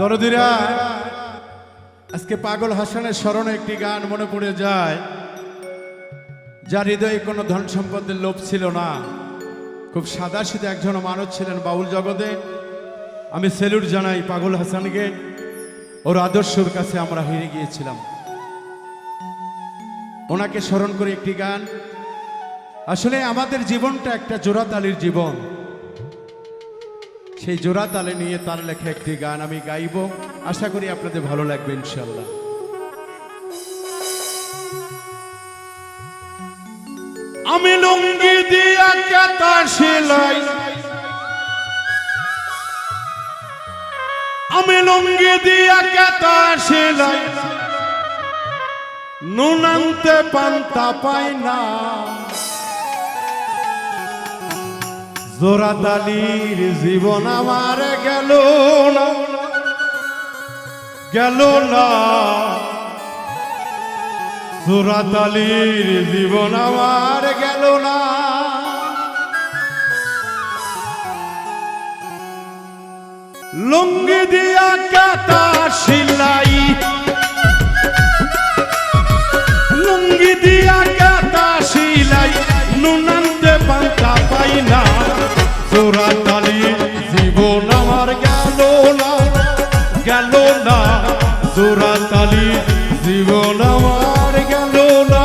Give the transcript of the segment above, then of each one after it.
দরদিরা, আজকে পাগল হাসানের স্মরণে একটি গান মনে পড়ে যায়, যার হৃদয়ে কোনো ধন সম্পদের লোভ ছিল না। খুব সাদা একজন মানুষ ছিলেন বাউল জগতে। আমি সেলুট জানাই পাগল হাসানকে, ওর আদর্শর কাছে আমরা হেরে গিয়েছিলাম। ওনাকে স্মরণ করে একটি গান, আসলে আমাদের জীবনটা একটা জোড়াতালির জীবন। সেই জোড়া তালে নিয়ে তার লেখা একটি গান আমি গাইব। আশা করি আপনাদের ভালো লাগবে ইনশাল্লাহ আমি লুঙ্গি দিয়া কেতা সেলাই। আমি লুঙ্গি দিয়া কেতা সেলাই। নুনান্তে পান্তা পাই না। জোরাতালির জীবন আমার গেল না গেল না। জোরাতালির জীবন আমার গেল না। লুঙ্গি দিয়া কাটা, সিলাই চোরা তালি জীবন আমার গেল না।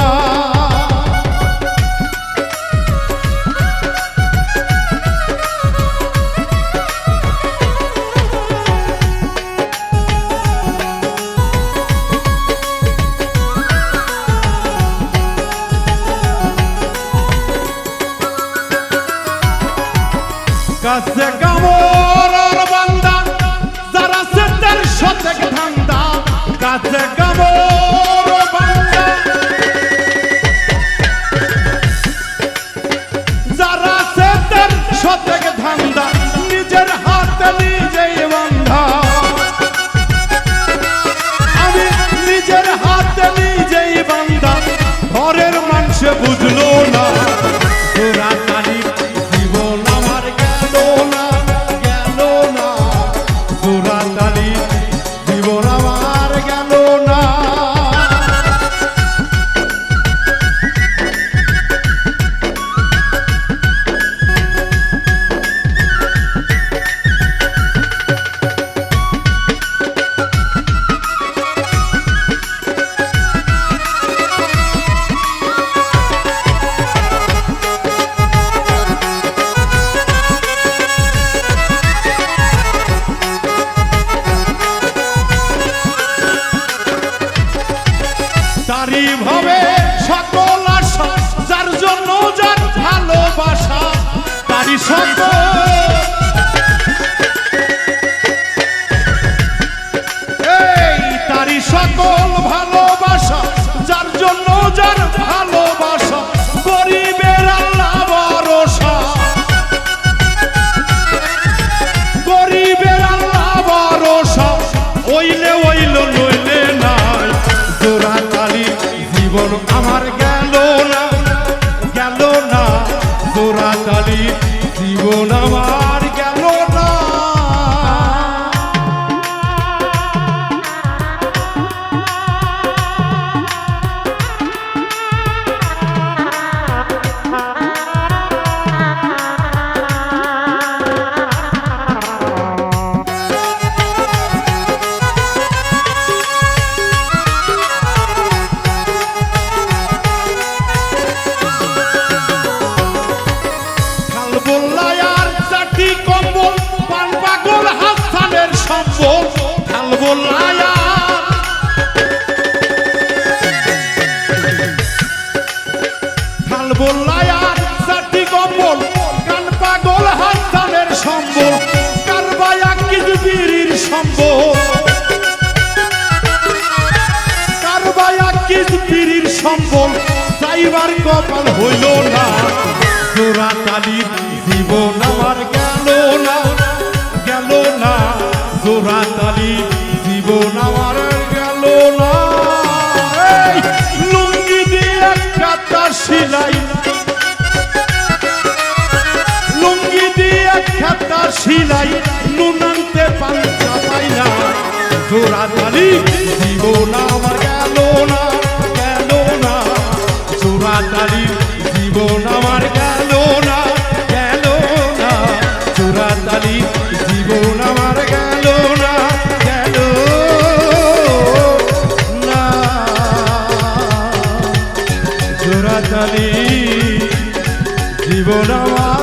কাছে কামর বান্দা যারা সেটের শতেক ধান্দা কাছে ভাবে সকল আশা যার জন্য যার ভালোবাসা তারই সকল। এই তারই সকল ভালোবাসা আমার গেল না গেল না তোরা তালি জীবন আমার। কপাল হইল না। জোড়া তালির জীবন আমার গেল না। গেল না। জোড়া তালির জীবন আমার গেল না। লুঙ্গি দিয়ে কাতা সিলাই লুঙ্গি দিয়ে খাতা সিলাই নুনান্তে পান্তা পাই না চোরাতালি জীবন আমার চোরাতালি জীবন আমার